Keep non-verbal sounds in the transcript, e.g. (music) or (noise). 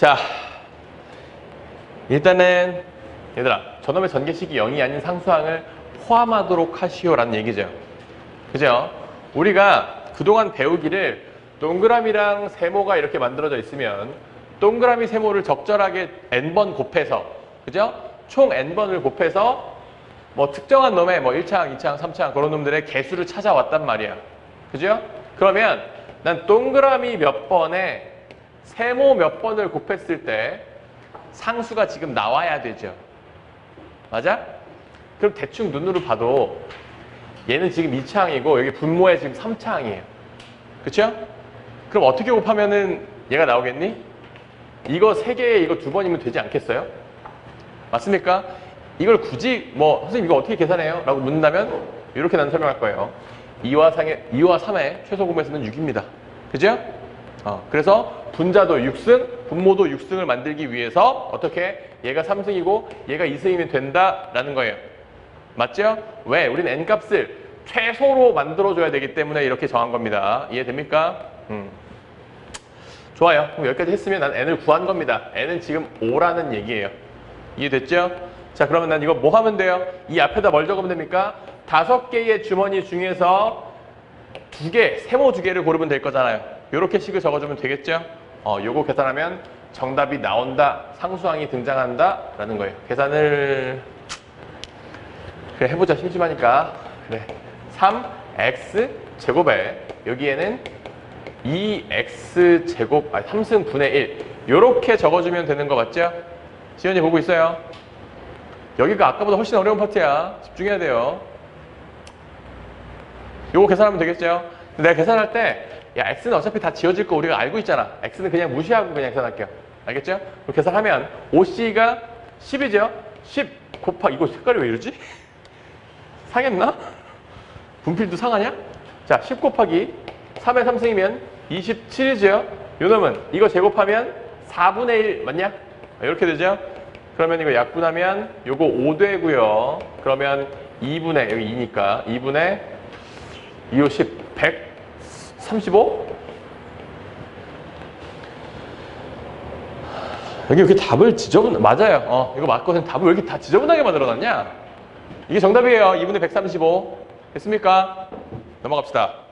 자, 일단은 얘들아, 저놈의 전개식이 0이 아닌 상수항을 포함하도록 하시오라는 얘기죠. 그죠? 우리가 그동안 배우기를 동그라미랑 세모가 이렇게 만들어져 있으면 동그라미 세모를 적절하게 n번 곱해서 그죠? 총 n번을 곱해서 뭐 특정한 놈의 뭐 1차항, 2차항, 3차항 그런 놈들의 개수를 찾아왔단 말이야. 그죠? 그러면 난 동그라미 몇 번에 세모 몇 번을 곱했을 때 상수가 지금 나와야 되죠. 맞아? 그럼 대충 눈으로 봐도 얘는 지금 2차항이고 여기 분모에 지금 3차항이에요. 그쵸? 그럼 어떻게 곱하면은 얘가 나오겠니? 이거 3개에 이거 두 번이면 되지 않겠어요? 맞습니까? 이걸 굳이 뭐 선생님 이거 어떻게 계산해요? 라고 묻는다면 이렇게 난 설명할 거예요. 2와 3의, 2와 3의 최소 공배수는 6입니다. 그죠? 어, 그래서 분자도 6승, 분모도 6승을 만들기 위해서 어떻게 얘가 3승이고 얘가 2승이면 된다라는 거예요. 맞죠? 왜? 우리는 n값을 최소로 만들어줘야 되기 때문에 이렇게 정한 겁니다. 이해됩니까? 음. 좋아요. 그럼 여기까지 했으면 난 n을 구한 겁니다. n은 지금 5라는 얘기예요. 이해됐죠? 자, 그러면 난 이거 뭐 하면 돼요? 이 앞에다 뭘 적으면 됩니까? 다섯 개의 주머니 중에서 두 개, 세모 두 개를 고르면 될 거잖아요. 이렇게 식을 적어주면 되겠죠? 어, 요거 계산하면 정답이 나온다, 상수항이 등장한다, 라는 거예요. 계산을 그래 해보자. 심심하니까. 그래. 3x 제곱에 여기에는 2x 제곱 아니 3승 분의 1 요렇게 적어주면 되는 거 맞죠? 지연이 보고 있어요? 여기가 아까보다 훨씬 어려운 파트야. 집중해야 돼요. 요거 계산하면 되겠죠? 내가 계산할 때 야, x는 어차피 다 지워질 거 우리가 알고 있잖아. x는 그냥 무시하고 그냥 계산할게요. 알겠죠? 그럼 계산하면 5c가 10이죠? 10 곱하 이거 색깔이 왜 이러지? (laughs) 상했나? 분필도 상하냐? 자, 10 곱하기 3의 3승이면 27이죠? 요 놈은 이거 제곱하면 4분의 1 맞냐? 이렇게 되죠? 그러면 이거 약분하면 요거 5되고요. 그러면 2분의 여기 2니까 2분의 2, 5, 10, 100, 35? 여기 이렇게 답을 지저분, 맞아요. 어, 이거 맞거든. 답을 왜 이렇게 다 지저분하게 만들어놨냐? 이게 정답이에요. 2분의 135. 됐습니까? 넘어갑시다.